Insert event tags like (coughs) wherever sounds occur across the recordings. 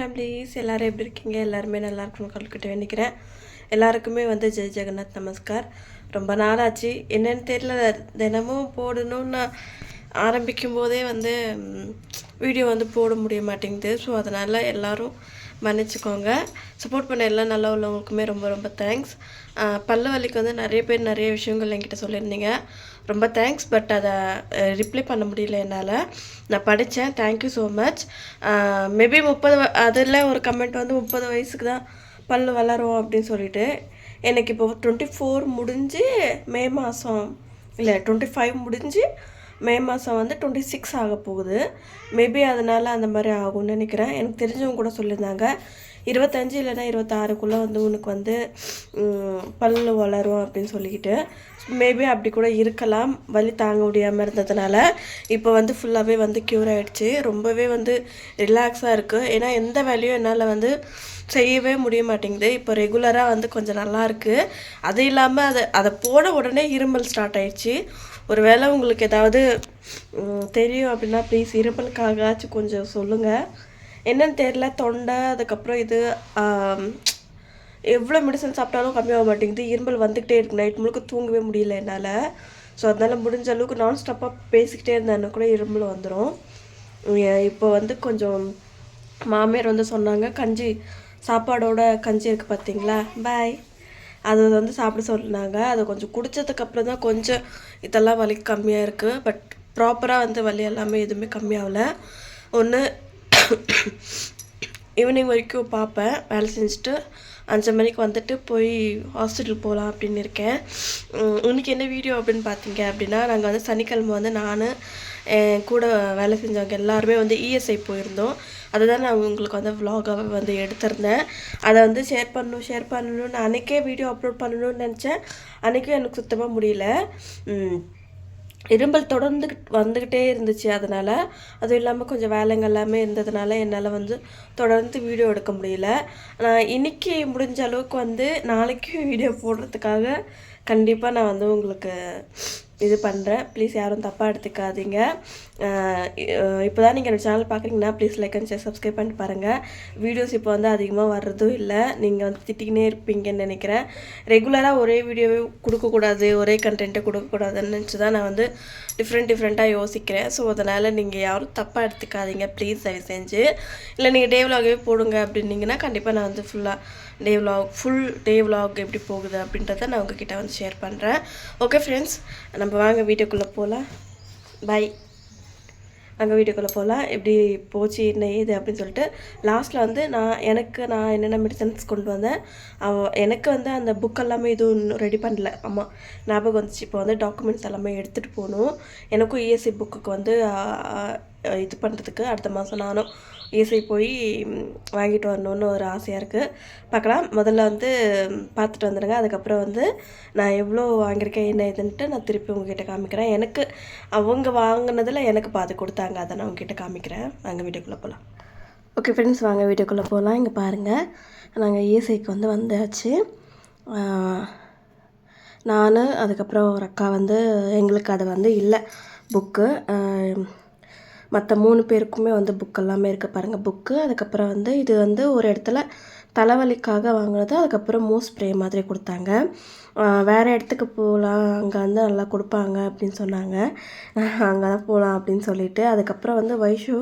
Families எல்லோரும் எப்படி இருக்கீங்க? எல்லாருமே நல்லா இருக்கணும் கல்கிட்ட வேண்டிக்கிறேன். எல்லாருக்குமே வந்து ஜெய் ஜெகநாத் நமஸ்கார். ரொம்ப நாளாச்சு. என்னன்னு தெரியல. தினமும் போடணும்னு ஆரம்பிக்கும் போதே வந்து வீடியோ வந்து போட முடிய மாட்டேங்குது. ஸோ அதனால் எல்லோரும் மன்னிச்சுக்கோங்க. சப்போர்ட் பண்ண எல்லா நல்லா உள்ளவங்களுக்குமே ரொம்ப ரொம்ப தேங்க்ஸ் பல்ல வலிக்கு வந்து நிறைய பேர் நிறைய விஷயங்கள் என்கிட்ட சொல்லியிருந்தீங்க. ரொம்ப தேங்க்ஸ் பட் அதை ரிப்ளை பண்ண முடியல என்னால். நான் படித்தேன் தேங்க்யூ ஸோ மச் மேபி முப்பது அதில் ஒரு கமெண்ட் வந்து முப்பது வயசுக்கு தான் பல் வளரும் அப்படின்னு சொல்லிட்டு. எனக்கு இப்போ டுவெண்ட்டி ஃபோர் முடிஞ்சு மே மாதம் இல்லை டுவெண்ட்டி ஃபைவ் முடிஞ்சு மே மாதம் வந்து டுவெண்ட்டி சிக்ஸ் ஆக போகுது. மேபி அதனால் அந்த மாதிரி ஆகும்னு நினைக்கிறேன். எனக்கு தெரிஞ்சவங்க கூட சொல்லியிருந்தாங்க. இருபத்தஞ்சு இல்லைன்னா இருபத்தாறுக்குள்ளே வந்து உனக்கு வந்து பல் பல்லு வளரும் அப்படின்னு சொல்லிக்கிட்டு. மேபி அப்படி கூட இருக்கலாம். வலி தாங்க முடியாமல் இருந்ததுனால இப்போ வந்து ஃபுல்லாகவே வந்து க்யூர் ஆகிடுச்சு ரொம்பவே வந்து ரிலாக்ஸாக இருக்குது ஏன்னா எந்த வேலையும் என்னால் வந்து செய்யவே முடிய மாட்டேங்குது. இப்போ ரெகுலராக வந்து கொஞ்சம் நல்லா இருக்குது அது இல்லாமல் அதை அதை போன உடனே இருமல் ஸ்டார்ட் ஆயிடுச்சு. ஒருவேளை உங்களுக்கு ஏதாவது தெரியும் அப்படின்னா ப்ளீஸ் இருமலுக்காகச்சும் கொஞ்சம் சொல்லுங்கள் என்னன்னு தெரியல தொண்டை அதுக்கப்புறம் இது எவ்வளோ மெடிசன் சாப்பிட்டாலும் கம்மியாக மாட்டேங்குது. இருமல் வந்துக்கிட்டே இருக்கு. நைட் முழுக்க தூங்கவே முடியல என்னால். ஸோ அதனால் முடிஞ்ச அளவுக்கு நான் ஸ்டாப்பாக பேசிக்கிட்டே இருந்தேன்னா கூட இருமல் வந்துடும் இப்போ வந்து கொஞ்சம் மாமியார் வந்து சொன்னாங்க கஞ்சி சாப்பாடோட கஞ்சி இருக்குது பார்த்தீங்களா பாய் அது வந்து சாப்பிட சொன்னாங்க. அதை கொஞ்சம் குடித்ததுக்கப்புறம் தான் கொஞ்சம் இதெல்லாம் வலி கம்மியாக இருக்குது பட் ப்ராப்பராக வந்து வலி எல்லாமே எதுவுமே கம்மியாகல. ஒன்று ஈவினிங் (coughs) வரைக்கும் பார்ப்பேன். வேலை செஞ்சுட்டு அஞ்சு மணிக்கு வந்துட்டு போய் ஹாஸ்பிட்டல் போகலாம் அப்படின்னு இருக்கேன். இன்றைக்கி என்ன வீடியோ அப்படின்னு பார்த்தீங்க அப்படின்னா நாங்கள் வந்து சனிக்கிழமை வந்து நான் என் கூட வேலை செஞ்சவங்க எல்லாருமே வந்து இஎஸ்ஐ போயிருந்தோம். அதை தான் நான் உங்களுக்கு வந்து விலாகாக வந்து எடுத்திருந்தேன். அதை வந்து ஷேர் பண்ணணும் ஷேர் பண்ணணும்னு அன்றைக்கே வீடியோ அப்லோட் பண்ணணும்னு நினச்சேன். அன்றைக்கும் எனக்கு சுத்தமாக முடியல. இரும்பல் தொடர்ந்து வந்துக்கிட்டே இருந்துச்சு அதனால் அதுவும் இல்லாமல் கொஞ்சம் வேலைங்க எல்லாமே இருந்ததுனால என்னால் வந்து தொடர்ந்து வீடியோ எடுக்க முடியல. நான் இன்னைக்கு முடிஞ்ச அளவுக்கு வந்து நாளைக்கும் வீடியோ போடுறதுக்காக கண்டிப்பாக நான் வந்து உங்களுக்கு இது பண்ணுறேன் ப்ளீஸ் யாரும் தப்பாக எடுத்துக்காதீங்க. இப்போ தான் நீங்கள் என்னோட சேனல் பார்க்குறீங்கன்னா please like and share subscribe பண்ணி பாருங்கள் வீடியோஸ் இப்போ வந்து அதிகமாக வர்றதும் இல்லை. நீங்கள் வந்து திட்டிக்கினே இருப்பீங்கன்னு நினைக்கிறேன். ரெகுலராக ஒரே வீடியோவே கொடுக்கக்கூடாது ஒரே கண்டென்ட்டை கொடுக்கக்கூடாதுன்னு நினச்சி தான் நான் வந்து டிஃப்ரெண்ட் டிஃப்ரெண்ட்டாக யோசிக்கிறேன். ஸோ அதனால் நீங்கள் யாரும் தப்பாக எடுத்துக்காதீங்க. ப்ளீஸ் தயவு செஞ்சு. இல்லை நீங்கள் டே விலாகவே போடுங்க அப்படின்னீங்கன்னா கண்டிப்பாக நான் வந்து ஃபுல்லாக day vlog full day vlog எப்படி போகுது அப்படின்றத நான் உங்ககிட்ட வந்து ஷேர் பண்ணுறேன் ஓகே ஃப்ரெண்ட்ஸ் நம்ம வாங்க வீட்டுக்குள்ளே போகலாம் பை அங்கே வீட்டுக்குள்ளே போகலாம் எப்படி போச்சு என்ன ஏது அப்படின்னு சொல்லிட்டு லாஸ்ட்டில் வந்து நான் எனக்கு நான் என்னென்ன மெடிசன்ஸ் கொண்டு வந்தேன் அவ எனக்கு வந்து அந்த புக் எல்லாமே எதுவும் ரெடி பண்ணல. ஆமாம் ஞாபகம் வந்துச்சு. இப்போ வந்து டாக்குமெண்ட்ஸ் எல்லாமே எடுத்துகிட்டு போகணும். எனக்கும் இஎஸ்சி புக்குக்கு வந்து இது பண்ணுறதுக்கு அடுத்த மாதம் நானும் இசை போய் வாங்கிட்டு வரணும்னு ஒரு ஆசையாக இருக்குது பார்க்கலாம். முதல்ல வந்து பார்த்துட்டு வந்துடுங்க. அதுக்கப்புறம் வந்து நான் எவ்வளோ வாங்கியிருக்கேன் என்ன இதுன்ட்டு நான் திருப்பி உங்ககிட்ட காமிக்கிறேன். எனக்கு அவங்க வாங்கினதில் எனக்கு பாதி கொடுத்தாங்க. அதை நான் உங்ககிட்ட காமிக்கிறேன். வாங்க வீடியோக்குள்ளே போகலாம் ஓகே ஃப்ரெண்ட்ஸ் வாங்க வீடியோக்குள்ளே போகலாம் இங்கே பாருங்கள் நாங்கள் இஎஸ்ஐக்கு வந்து வந்தாச்சு. நான் அதுக்கப்புறம் ஒரு அக்கா வந்து எங்களுக்கு அது வந்து இல்லை. புக்கு. மற்ற மூணு பேருக்குமே வந்து புக் எல்லாமே இருக்குது பாருங்கள் புக்கு அதுக்கப்புறம் வந்து இது வந்து ஒரு இடத்துல தலைவலிக்காக வாங்கினது அதுக்கப்புறம் மூஸ் ஸ்ப்ரே மாதிரி கொடுத்தாங்க. வேறு வேற இடத்துக்கு போகலாம் அங்கே வந்து நல்லா கொடுப்பாங்க அப்படின்னு சொன்னாங்க. அங்கே தான் போகலாம் அப்படின்னு சொல்லிட்டு அதுக்கப்புறம் வந்து வைஷு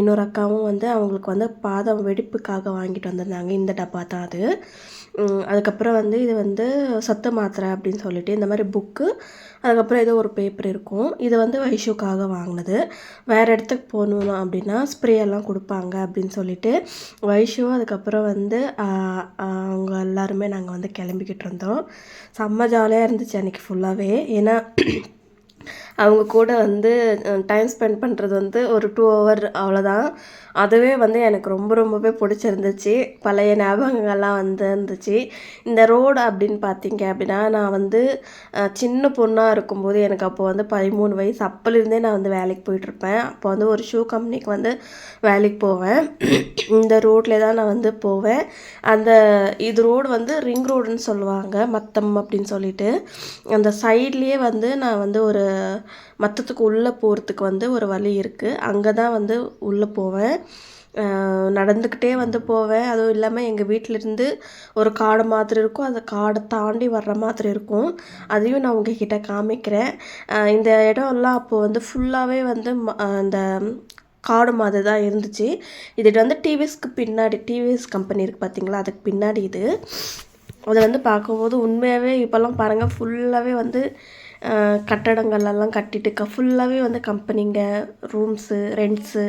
இன்னொரு அக்காவும் வந்து அவங்களுக்கு வந்து பாதம் வெடிப்புக்காக வாங்கிட்டு வந்திருந்தாங்க. இந்த டப்பா தான் அது. அதுக்கப்புறம் வந்து இது வந்து சத்து மாத்திரை அப்படின்னு சொல்லிட்டு இந்த மாதிரி புக்கு. அதுக்கப்புறம் ஏதோ ஒரு பேப்பர் இருக்கும். இது வந்து வைஷுக்காக வாங்கினது. வேறு இடத்துக்கு போகணும் அப்படின்னா ஸ்ப்ரே எல்லாம் கொடுப்பாங்க அப்படின்னு சொல்லிட்டு வைஷு அதுக்கப்புறம் வந்து அவங்க எல்லாருமே நாங்கள் வந்து கிளம்பிக்கிட்டு இருந்தோம். செம்ம ஜாலியாக இருந்துச்சு அன்றைக்கி ஃபுல்லாகவே ஏன்னா அவங்க கூட வந்து டைம் ஸ்பெண்ட் பண்ணுறது வந்து ஒரு டூ ஹவர் அவ்வளோதான் அதுவே வந்து எனக்கு ரொம்ப ரொம்பவே பிடிச்சிருந்துச்சு. பழைய ஞாபகங்கள்லாம் வந்து இருந்துச்சு இந்த ரோடு அப்படின்னு பார்த்தீங்க அப்படின்னா நான் வந்து சின்ன பொண்ணாக இருக்கும்போது எனக்கு அப்போ வந்து பதிமூணு வயசு. அப்போலேருந்தே நான் வந்து வேலைக்கு போயிட்டுருப்பேன். அப்போ வந்து ஒரு ஷூ கம்பெனிக்கு வந்து வேலைக்கு போவேன். இந்த ரோட்லேயே தான் நான் வந்து போவேன். அந்த இது ரோடு வந்து ரிங் ரோடுன்னு சொல்லுவாங்க மத்தம் அப்படின்னு சொல்லிட்டு. அந்த சைட்லேயே வந்து நான் வந்து ஒரு மத்தத்துக்கு உள்ளே போகிறதுக்கு வந்து ஒரு வழி இருக்குது அங்கே தான் வந்து உள்ளே போவேன். நடந்துக்கிட்டே வந்து போவேன். அதுவும் இல்லாமல் எங்கள் வீட்டிலேருந்து ஒரு காடு மாதிரி இருக்கும். அந்த காடை தாண்டி வர்ற மாதிரி இருக்கும். அதையும் நான் உங்ககிட்ட காமிக்கிறேன். இந்த இந்த இடம்லாம் அப்போது வந்து ஃபுல்லாகவே வந்து ம- காடு மாதிரி தான் இருந்துச்சு. இது வந்து டிவிஎஸ்க்கு பின்னாடி டிவிஎஸ் கம்பெனி இருக்குது பார்த்தீங்களா அதுக்கு பின்னாடி இது. அதை வந்து பார்க்கும்போது உண்மையாகவே இப்போல்லாம் பாருங்கள் ஃபுல்லாகவே வந்து அஹ், கட்டடங்கள் எல்லாம் கட்டிட்டு க ஃபுல்லாகவே வந்து கம்பெனிங்க ரூம்ஸு ரெண்ட்ஸு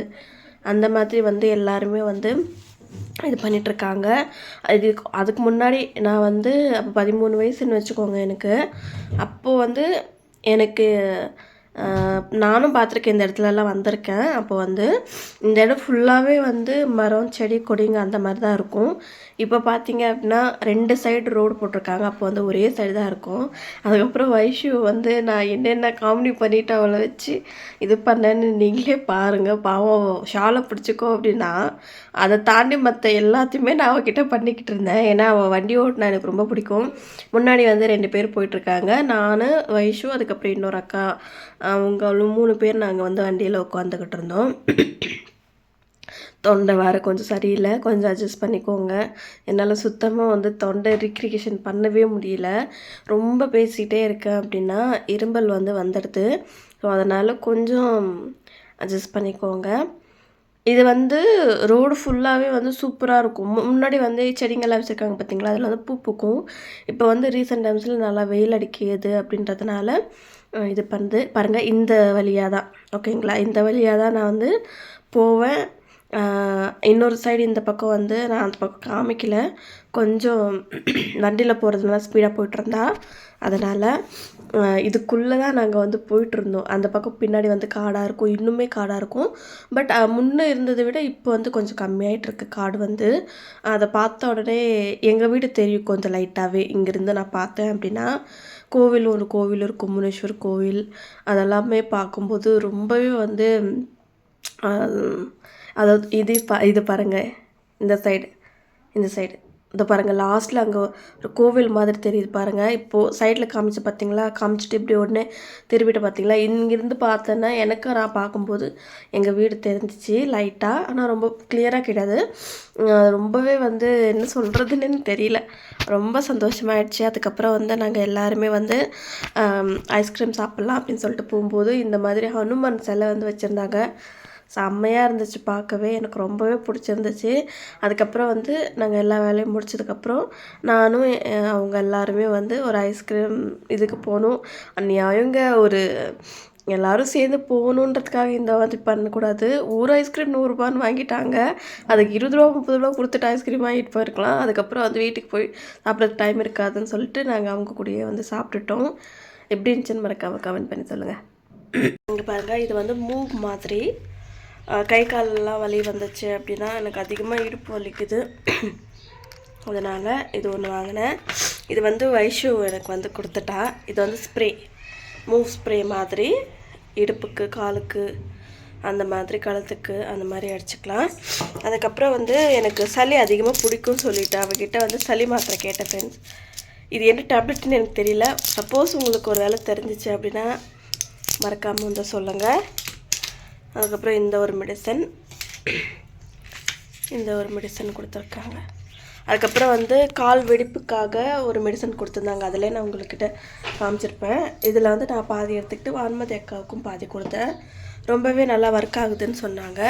அந்த மாதிரி வந்து எல்லாருமே வந்து இது பண்ணிகிட்ருக்காங்க இது அதுக்கு முன்னாடி நான் வந்து அப்போ பதிமூணு வயசுன்னு வச்சுக்கோங்க எனக்கு. அப்போது வந்து எனக்கு நானும் பார்த்துருக்கேன் இந்த இடத்துலலாம் வந்திருக்கேன். அப்போ வந்து இந்த இடம் ஃபுல்லாகவே வந்து மரம் செடி கொடிங்க அந்த மாதிரி தான் இருக்கும். இப்போ பார்த்தீங்க அப்படின்னா ரெண்டு சைடு ரோடு போட்டிருக்காங்க. அப்போ வந்து ஒரே சைடு தான் இருக்கும். அதுக்கப்புறம் வைஷு வந்து நான் என்னென்ன காமெடி பண்ணிட்டு அவளை வச்சு இது பண்ணேன்னு நீங்களே பாருங்கள் பாவம் ஷாலை பிடிச்சிக்கோ அப்படின்னா அதை தாண்டி மற்ற எல்லாத்தையுமே நான் அவகிட்ட பண்ணிக்கிட்டு இருந்தேன். ஏன்னா அவள் வண்டி ஓட்டினா எனக்கு ரொம்ப பிடிக்கும். முன்னாடி வந்து ரெண்டு பேர் போயிட்டுருக்காங்க நான் வைஷு அதுக்கப்புறம் இன்னொரு அக்கா அவங்களும் மூணு பேர் நாங்கள் வந்து வண்டியில் உட்காந்துக்கிட்டு இருந்தோம். தொண்டை வேறு கொஞ்சம் சரியில்லை. கொஞ்சம் அட்ஜஸ்ட் பண்ணிக்கோங்க. என்னால் சுத்தமாக வந்து தொண்டை ரிக்ரிகேஷன் பண்ணவே முடியல. ரொம்ப பேசிக்கிட்டே இருக்கேன் அப்படின்னா இரும்பல் வந்து வந்துடுது. ஸோ அதனால் கொஞ்சம் அட்ஜஸ்ட் பண்ணிக்கோங்க. இது வந்து ரோடு ஃபுல்லாகவே வந்து சூப்பராக இருக்கும். முன்னாடி வந்து செடிங்கள்லாம் வச்சுருக்காங்க பார்த்தீங்களா அதில் வந்து பூ பூக்கும். இப்போ வந்து ரீசெண்ட் டைம்ஸில் நல்லா வெயில் அடிக்கிது அப்படின்றதுனால இது பண்ணுது பாருங்கள் இந்த வழியாக தான் ஓகேங்களா? இந்த வழியாக தான் நான் வந்து போவேன். இன்னொரு சைடு இந்த பக்கம் வந்து நான் அந்த பக்கம் காமிக்கல. கொஞ்சம் வண்டியில் போகிறதுனால ஸ்பீடாக போயிட்டுருந்தா அதனால் இதுக்குள்ளே தான் நாங்கள் வந்து போயிட்டுருந்தோம். அந்த பக்கம் பின்னாடி வந்து காடாக இருக்கும் இன்னுமே காடாக இருக்கும். பட் முன்னே இருந்ததை விட இப்போ வந்து கொஞ்சம் கம்மியாயிட்டு இருக்கு காடு வந்து. அதை பார்த்த உடனே எங்கள் வீடு தெரியும் கொஞ்சம் லைட்டாகவே இங்கேருந்து நான் பார்த்தேன் அப்படின்னா கோவில் ஒரு கோவில் இருக்கும் முனேஸ்வர் கோவில் அதெல்லாமே பார்க்கும்போது ரொம்பவே வந்து அதாவது இது பா இது பாருங்கள் இந்த சைடு இந்த சைடு இந்த பாருங்கள் லாஸ்ட்டில் அங்கே ஒரு கோவில் மாதிரி தெரியுது பாருங்கள் இப்போது சைடில் காமிச்சு பார்த்தீங்களா காமிச்சிட்டு இப்படி உடனே திரும்பிட்டு பார்த்தீங்களா இங்கேருந்து பார்த்தேன்னா எனக்கு நான் பார்க்கும்போது எங்கள் வீடு தெரிஞ்சிச்சு லைட்டாக ஆனால் ரொம்ப கிளியராக கிடையாது. ரொம்பவே வந்து என்ன சொல்கிறதுன்னு தெரியல. ரொம்ப சந்தோஷமாயிடுச்சு. அதுக்கப்புறம் வந்து நாங்கள் எல்லாருமே வந்து ஐஸ்கிரீம் சாப்பிட்லாம் அப்படின்னு சொல்லிட்டு போகும்போது இந்த மாதிரி ஹனுமான் சிலை வந்து வச்சுருந்தாங்க. செம்மையாக இருந்துச்சு பார்க்கவே. எனக்கு ரொம்பவே பிடிச்சிருந்துச்சு. அதுக்கப்புறம் வந்து நாங்கள் எல்லா வேலையும் முடிச்சதுக்கப்புறம் நானும் அவங்க எல்லாருமே வந்து ஒரு ஐஸ்கிரீம் இதுக்கு போகணும். அந்நியாயங்க ஒரு எல்லாரும் சேர்ந்து போகணுன்றதுக்காக இந்த மாதிரி பண்ணக்கூடாது. ஒரு ஐஸ்கிரீம் நூறுரூபான்னு வாங்கிட்டாங்க. அதுக்கு இருபது ரூபா முப்பது ரூபா கொடுத்துட்டு ஐஸ்கிரீம் வாங்கிட்டு போயிருக்கலாம். அதுக்கப்புறம் வந்து வீட்டுக்கு போய் சாப்பிட்றதுக்கு டைம் இருக்காதுன்னு சொல்லிட்டு நாங்கள் அவங்க கூடயே வந்து சாப்பிட்டுட்டோம். எப்படி இருந்துச்சுன்னு மறக்காம கமெண்ட் பண்ணி சொல்லுங்கள் இங்கே பாருங்கள் இது வந்து மூவ் மாதிரி. கை காலெல்லாம் வலி வந்துச்சு அப்படின்னா எனக்கு அதிகமாக இடுப்பு வலிக்குது. அதனால் இது ஒன்று வாங்கினேன். இது வந்து வைஷு எனக்கு வந்து கொடுத்துட்டா. இது வந்து ஸ்ப்ரே. மூவ் ஸ்ப்ரே மாதிரி இடுப்புக்கு காலுக்கு அந்த மாதிரி கழுத்துக்கு அந்த மாதிரி அடிச்சுக்கலாம். அதுக்கப்புறம் வந்து எனக்கு சளி அதிகமாக பிடிக்கும்னு சொல்லிட்டு அவகிட்ட வந்து சளி மாத்திரை கேட்டேன் ஃப்ரெண்ட்ஸ் இது என்ன டேப்லெட்னு எனக்கு தெரியல. சப்போஸ் உங்களுக்கு ஒரு வேலை தெரிஞ்சிச்சு அப்படின்னா மறக்காமல் வந்து சொல்லுங்கள் அதுக்கப்புறம் இந்த ஒரு மெடிசன் இந்த ஒரு மெடிசன் கொடுத்துருக்காங்க. அதுக்கப்புறம் வந்து கால் வெடிப்புக்காக ஒரு மெடிசன் கொடுத்துருந்தாங்க. அதிலே நான் உங்கள்கிட்ட காமிச்சிருப்பேன். இதில் வந்து நான் பாதி எடுத்துக்கிட்டு வான்மதி அக்காவுக்கும் பாதி கொடுத்தேன். ரொம்பவே நல்லா ஒர்க் ஆகுதுன்னு சொன்னாங்க.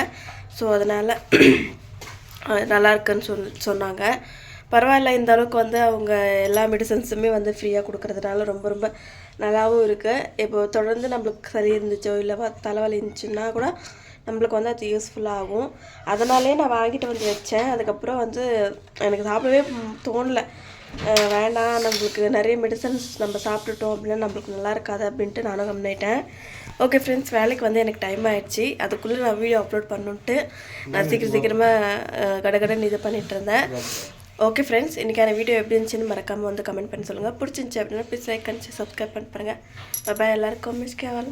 ஸோ அதனால் நல்லா இருக்குன்னு சொல் சொன்னாங்க. பரவாயில்ல இந்த அளவுக்கு வந்து அவங்க எல்லா மெடிசன்ஸுமே வந்து ஃப்ரீயாக கொடுக்கறதுனால ரொம்ப ரொம்ப நல்லாவும் இருக்குது இப்போ தொடர்ந்து நம்மளுக்கு சளி இருந்துச்சோ இல்லை தலைவலி இருந்துச்சுன்னா கூட நம்மளுக்கு வந்து அது யூஸ்ஃபுல்லாகும் அதனாலே நான் வாங்கிட்டு வந்து வச்சேன். அதுக்கப்புறம் வந்து எனக்கு சாப்பிடவே தோணலை. தோணல வேண்டாம் நம்மளுக்கு நிறைய மெடிசன்ஸ் நம்ம சாப்பிட்டுட்டோம் அப்படின்னா நம்மளுக்கு நல்லா இருக்காது அப்படின்ட்டு நானும் கம்மிட்டேன் ஓகே ஃப்ரெண்ட்ஸ் வேலைக்கு வந்து எனக்கு டைம் ஆகிடுச்சி அதுக்குள்ளே நான் வீடியோ அப்லோட் பண்ணுன்ட்டு நான் சீக்கிரம் சீக்கிரமாக கடகடன்னு இது பண்ணிகிட்டு இருந்தேன். ஓகே ஃப்ரெண்ட்ஸ் இன்றைக்கான வீடியோ எப்படி இருந்துச்சுன்னு மறக்காமல் வந்து கமெண்ட் பண்ணி சொல்லுங்கள் பிடிச்சிருந்துச்சி அப்படின்னா ப்ளீஸ் லைக் அண்ட் சப்ஸ்கிரைப் பண்ணி பாருங்கள் பாய் எல்லாருக்கும் மிஸ் கேவல்